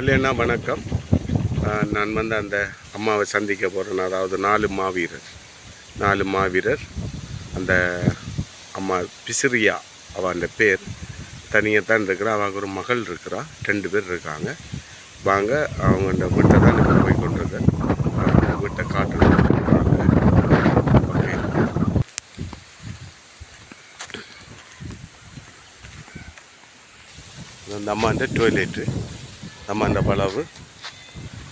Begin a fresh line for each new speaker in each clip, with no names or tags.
இல்லைன்னா வணக்கம். நான் வந்து அந்த அம்மாவை சந்திக்க போகிறேன் அதாவது நாலு மாவீரர். நாலு மாவீரர். அந்த அம்மா பிசிறியா அவள் அந்த பேர். தனியாக தான் இருக்கிறா. அவங்க ஒரு மகள் இருக்கிறா. ரெண்டு பேர் இருக்காங்க. வாங்க அவங்க அந்த வீட்டை தான் இப்போ போய் கொண்டிருக்கேன் அந்த வீட்டை காட்டணும் ஓகே. அந்த அம்மாண்ட டாய்லெட்டு அம்மாண்ட பளவு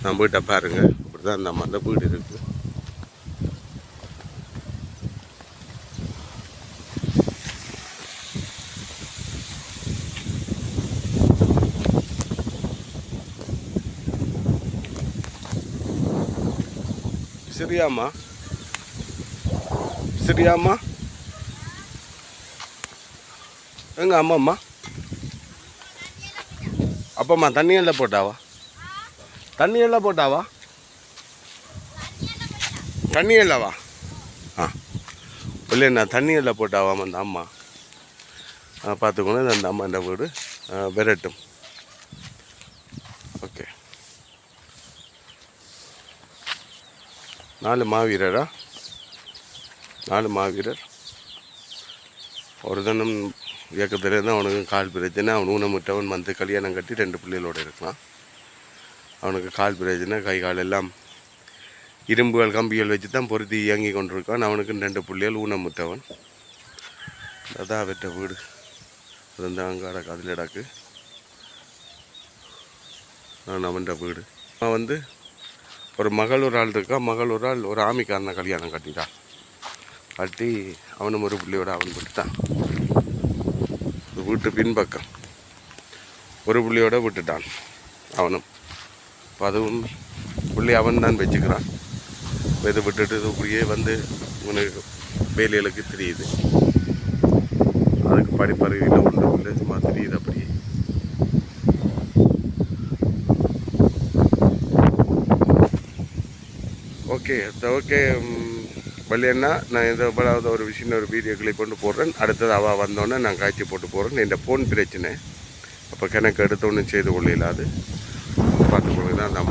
நம்ம வீட்டை பாருங்க. இப்படி தான் அந்த வீடு இருக்குது சரியாம்மா சரியாம்மா எங்க அம்மாம்மா? அப்பம்மா தண்ணி எல்லாம் போட்டாவா? தண்ணி எல்லாம் போட்டாவா? தண்ணி இல்லவா ஆ. இல்லைண்ணா தண்ணி எல்லாம் போட்டாவாம் அந்த அம்மா? பார்த்துக்கணும் அந்த அம்மா இந்த வீடு விரட்டும். ஓகே. நாலு மாவீரரா? நாலு மாவீரர். ஒரு தினம் பிறகு தான் அவனுக்கு கால் பிரச்சனை. அவன் ஊனமுற்றவன் மந்த்து கல்யாணம் கட்டி ரெண்டு பிள்ளைகளோடு இருக்கலாம். அவனுக்கு கால் பிரச்சனை கை கால் எல்லாம் இரும்புகள் கம்பிகள் வச்சு தான் பொருத்தி இயங்கி கொண்டிருக்கான். அவனுக்கு ரெண்டு பிள்ளைகள் ஊனமுற்றவன். அதான் அவற்ற வீடு. அது அங்காட அங்கே நான் அவன்கிட்ட வீடு. அவன் வந்து ஒரு மகள் ஒரு ஆள் இருக்கா? மகள் ஒரு ஆள் ஒரு ஆமிக்காரனை கல்யாணம் கட்டிட்டான். அட்டி அவனும் ஒரு புள்ளியோட அவன் விட்டுட்டான். வீட்டு பின்பக்கம். ஒரு புள்ளியோட விட்டுட்டான் அவனும். இப்போ அதுவும் புள்ளி அவன் தான் வச்சுக்கிறான் இதை விட்டுட்டு இது இப்படியே வந்து உனக்கு வேலைகளுக்கு தெரியுது. அதுக்கு படிப்பறிவில் ஒன்று இல்லை சும்மா தெரியுது அப்படியே. ஓகே ஓகே வள்ளியண்ணா நான் எந்த எப்படாவது ஒரு விஷயம் ஒரு வீடியோ கிளிப் கொண்டு போடுறேன். அடுத்தது அவள் வந்தோடனே நான் காய்ச்சி போட்டு போடுறேன். என் ஃபோன் பிரச்சனை. அப்போ கணக்கு எடுத்தோன்னு செய்து கொள்ள இல்லாது பார்த்துக்கொள்ளுங்க. தான் அந்த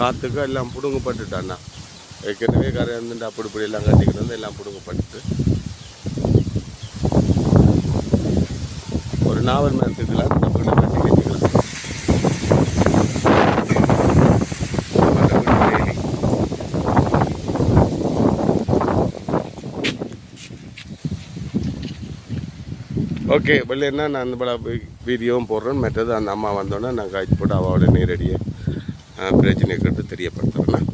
காற்றுக்கு எல்லாம் பிடுங்கப்பட்டுட்டாண்ணா ஏற்கனவே கரை இருந்துட்டு அப்படி இப்படி எல்லாம் கட்டிக்கிட்டு வந்து எல்லாம் பிடுங்கப்பட்டுட்டு. ஒரு நாவல் மரத்துக்குலாம் இந்த வீடை கட்டி வச்சுக்கலாம். ஓகே இல்லைன்னா நான் அந்த பல வீடியோவும் போடுறேன். மற்றது அந்த அம்மா வந்தோடனே நான் காய்ச்சி போட்டு அவளோட நேரடியாக பிரச்சனை கேட்டு தெரியப்படுத்துகிறேன்